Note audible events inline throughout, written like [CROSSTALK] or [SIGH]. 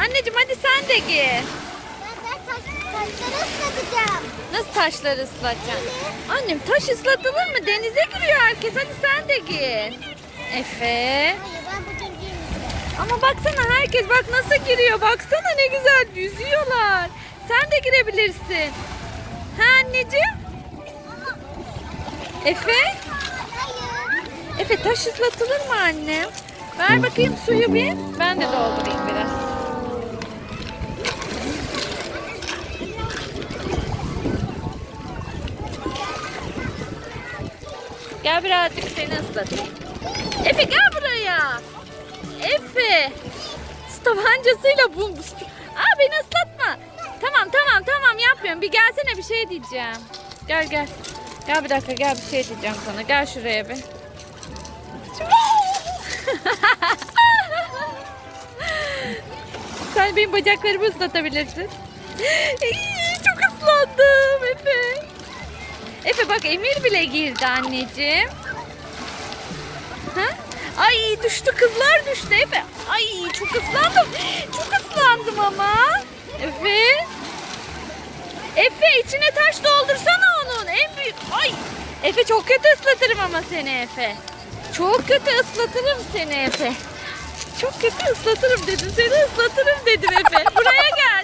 Anneciğim hadi sen de gir. Ben, ben taş, taşları ıslatacağım. Nasıl taşları ıslatacaksın? Annem taş ıslatılır mı? Denize giriyor herkes. Hadi sen de gir. Efe. Hayır ben bugün girmeyeceğim. Ama baksana herkes bak nasıl giriyor. Baksana ne güzel yüzüyorlar. Sen de girebilirsin. Ha anneciğim? Efe? Hayır. Efe taş ıslatılır mı annem? Ver bakayım suyu bir. Ben de doldurayım biraz. Gel birazcık seni ıslatayım. Efe gel buraya. Efe. Tabancasıyla bu... Aa beni ıslatma. Tamam tamam tamam yapmıyorum. Bir gelsene bir şey diyeceğim. Gel gel. Gel bir dakika gel bir şey diyeceğim sana. Gel şuraya bir. Sen benim bacaklarımı ıslatabilirsin. İy, Çok ıslandım Efe. Efe bak Emir bile girdi anneciğim. Ha? Ay düştü kızlar düştü Efe. Ay çok ıslandım. Çok ıslandım ama. Efe. Efe içine taş doldursana onun. En büyük. Ay. Efe çok kötü ıslatırım ama seni Efe. Çok kötü ıslatırım seni Efe. Çok kötü ıslatırım dedim. Seni ıslatırım dedim Efe. Buraya gel.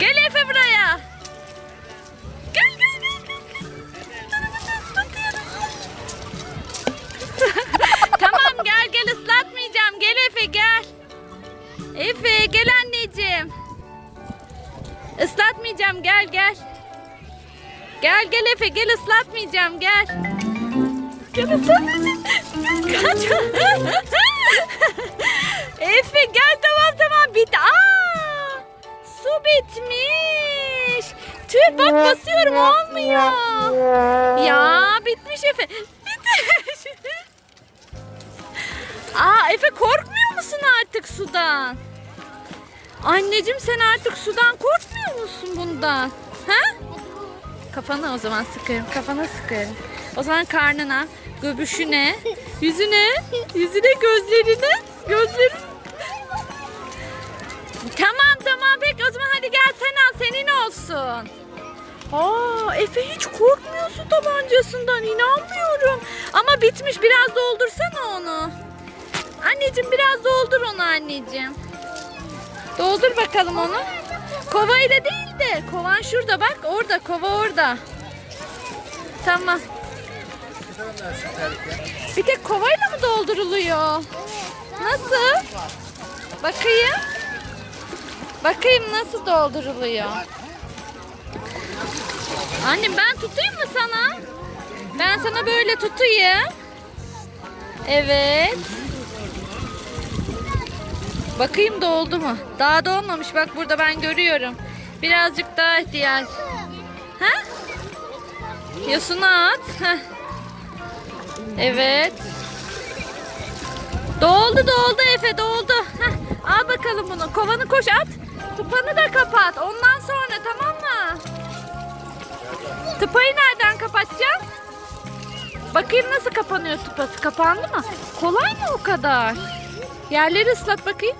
Gel Efe buraya. Gel gel gel gel. gel. Tamam gel gel ıslatmayacağım. Gel Efe gel. Efe gel anneciğim. Islatmayacağım gel gel. Gel gel Efe gel ıslatmayacağım gel. Gel ıslatmayacağım. [LAUGHS] Kaç. Efe gel bitmiş. Tüh bak basıyorum olmuyor. Ya bitmiş Efe. Bitmiş. [LAUGHS] Aa Efe korkmuyor musun artık sudan? Anneciğim sen artık sudan korkmuyor musun bundan? Ha? Kafana o zaman sıkarım. Kafana sıkarım. O zaman karnına, göbüşüne, yüzüne, yüzüne, gözlerine, gözlerin. Tamam o zaman hadi gel sen al senin olsun. Aa Efe hiç korkmuyor su tabancasından inanmıyorum. Ama bitmiş biraz doldursana onu. Anneciğim biraz doldur onu anneciğim. Doldur bakalım onu. Kovayla değil de kovan şurada bak orada kova orada. Tamam. Bir tek kovayla mı dolduruluyor? Nasıl? Bakayım. Bakayım nasıl dolduruluyor. Annem ben tutayım mı sana? Ben sana böyle tutayım. Evet. Bakayım doldu mu? Daha dolmamış bak burada ben görüyorum. Birazcık daha ihtiyaç. Ha? Yosunu at. Heh. Evet. Doldu doldu Efe doldu. Heh. Al bakalım bunu. Kovanı koş at. Tıpanı da kapat. Ondan sonra tamam mı? Tıpayı nereden kapatacağım? Bakayım nasıl kapanıyor tıpası. Kapandı mı? Kolay mı o kadar? Yerleri ıslat bakayım.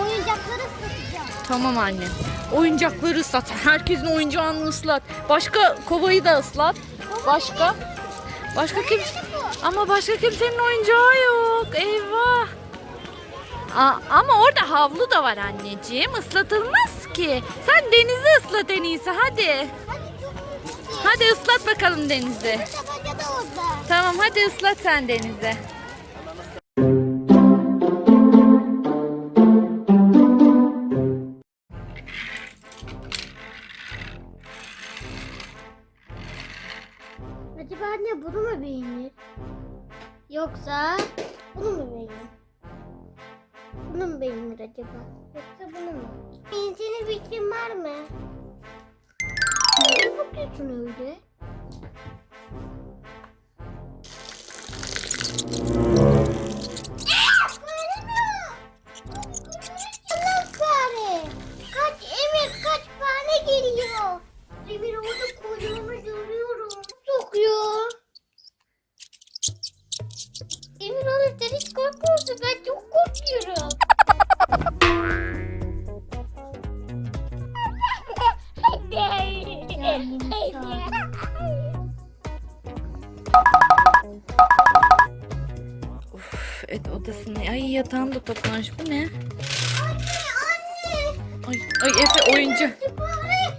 Oyuncakları ıslatacağım. Tamam anne. Oyuncakları ıslat. Herkesin oyuncağını ıslat. Başka kovayı da ıslat. Başka? Başka kim? Ama başka kimsenin oyuncağı yok. Eyvah. Aa, ama orada havlu da var anneciğim. Islatılmaz ki. Sen denizi ıslat en iyisi hadi. Hadi ıslat bakalım denizi. Tamam hadi ıslat sen denizi. Acaba anne bunu mu beğenir? Yoksa bunu mu beğenir? Bunu mu beğenir acaba? Yoksa bunu mu? Senin fikrin var mı? Ne bakıyorsun öyle? Uf, et odasında. Ay yatağım da toplanmış. Bu ne? Ay, ay Efe oyuncu.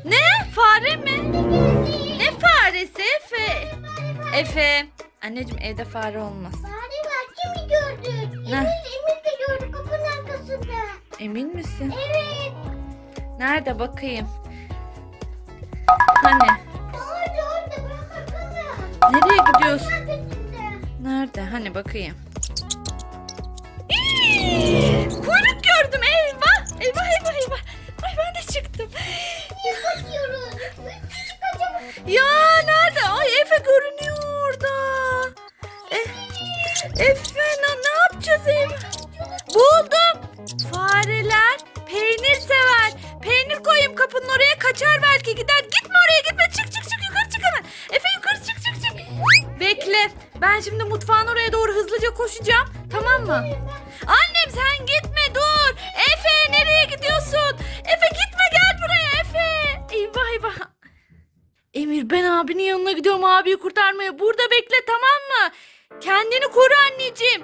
Ne? Fare mi? Ne faresi Efe? Efe. Anneciğim evde fare olmaz. Fare var kimi gördün? Ne? Emir, Emir de gördü kapının arkasında. Emin misin? Evet. Nerede bakayım? Hani? Nereye gidiyorsun? Nerede? Hani bakayım. Kuyruk gördüm. Ben şimdi mutfağın oraya doğru hızlıca koşacağım. Tamam mı? Annem sen gitme dur. Efe nereye gidiyorsun? Efe gitme gel buraya Efe. Eyvah eyvah. Emir ben abinin yanına gidiyorum abiyi kurtarmaya. Burada bekle tamam mı? Kendini koru anneciğim.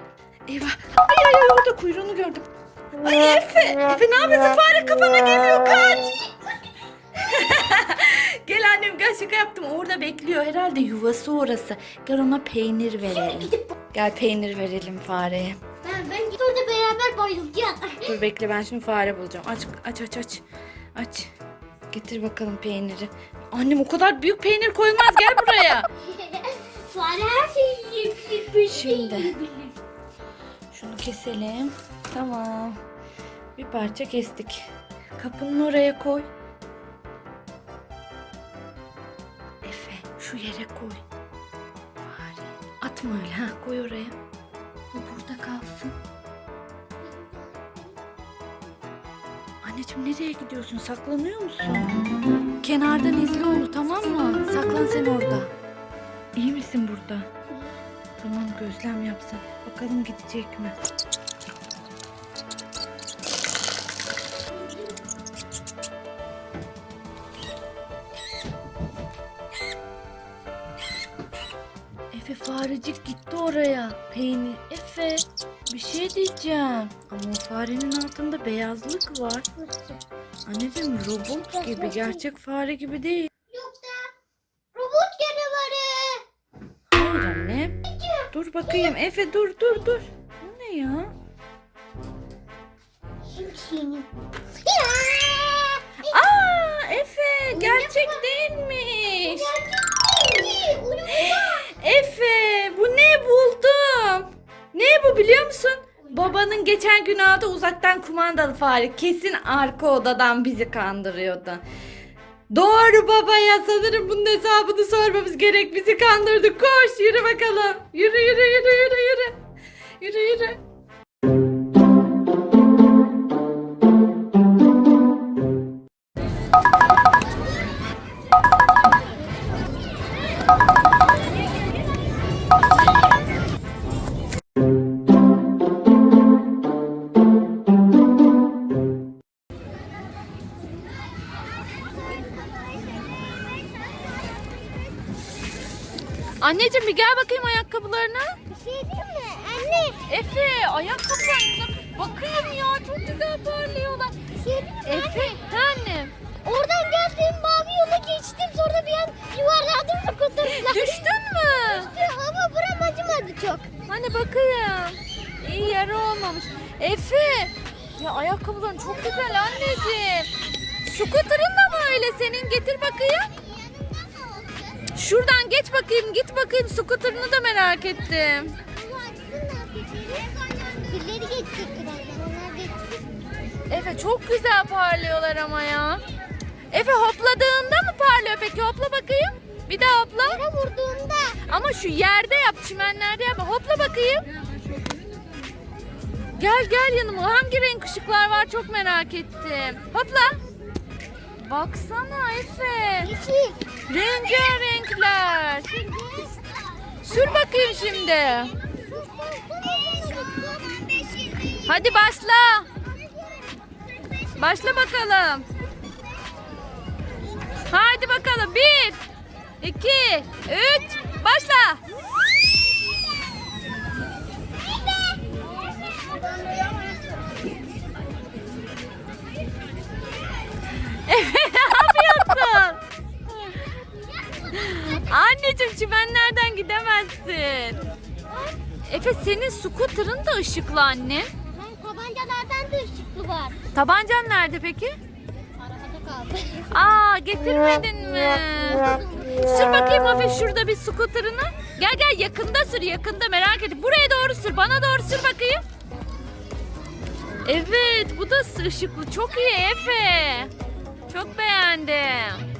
Orası. Gel ona peynir verelim. Gidip Gel peynir verelim fareye. ben, ben gidip orada beraber bayılacağız. Dur bekle ben şimdi fare bulacağım. Aç aç aç aç. Aç. Getir bakalım peyniri. Annem o kadar büyük peynir koymaz. Gel buraya. [LAUGHS] Fare her şeyi yiyebilir. Şey Şimdi. Şunu keselim. Tamam. Bir parça kestik. Kapının oraya koy. Efe şu yere koy. Fare. Atma öyle ha. Koy oraya. Bu burada kalsın. Anneciğim nereye gidiyorsun? Saklanıyor musun? Kenardan izle onu tamam mı? Saklan sen orada. İyi misin burada? Tamam gözlem yapsın. Bakalım gidecek mi? Efe farecik gitti oraya. Peynir. Efe bir şey diyeceğim. Ama o farenin altında beyazlık var. Anneciğim robot gibi. Gerçek fare gibi değil. Yoksa robot canavarı. Hayır anne. Dur bakayım. Efe dur dur dur. Bu ne ya? Şimdi. Aa Efe gerçek değilmiş. Efe bu ne buldum? Ne bu biliyor musun? Babanın geçen gün aldığı uzaktan kumandalı fare kesin arka odadan bizi kandırıyordu. Doğru baba ya sanırım bunun hesabını sormamız gerek. Bizi kandırdı. Koş yürü bakalım. Yürü yürü yürü yürü yürü. Yürü yürü. Anneciğim bir gel bakayım ayakkabılarına. Bir şey diyeyim mi? Anne. Efe ayakkabılarına bakayım ya çok güzel parlıyorlar. Bir şey diyeyim mi? Efe annem. Oradan geldim mavi yola geçtim sonra bir an yuvarladım skuterla. Düştün mü? Ama buram acımadı çok. Hani bakayım. İyi yara olmamış. Efe. Ya ayakkabıların çok güzel anneciğim. Scooter'ın da mı öyle senin? Getir bakayım. Şuradan geç bakayım. Git bakayım. Scooter'ını da merak ettim. Birileri geçecek birazdan. Onlar geçecek. Efe çok güzel parlıyorlar ama ya. Efe hopladığında mı parlıyor peki? Hopla bakayım. Bir daha hopla. Yere vurduğunda Ama şu yerde yap, çimenlerde yapma. Hopla bakayım. Gel gel yanıma. Hangi renk ışıklar var çok merak ettim. Hopla. Baksana Efe. yeşil. Rengarenkler. Sür bakayım şimdi. Hadi başla. Başla bakalım. Hadi bakalım. Bir, iki, üç, başla. Anneciğim çimenlerden gidemezsin. Efe senin skuterın da ışıklı anne. Ben tabancalardan da ışıklı var. Tabancan nerede peki? Arabada kaldı. Aa getirmedin mi? Sür bakayım Efe şurada bir skuterını. Gel gel yakında sür yakında merak ettim. Buraya doğru sür bana doğru sür bakayım. Evet bu da ışıklı çok iyi Efe. Çok beğendim.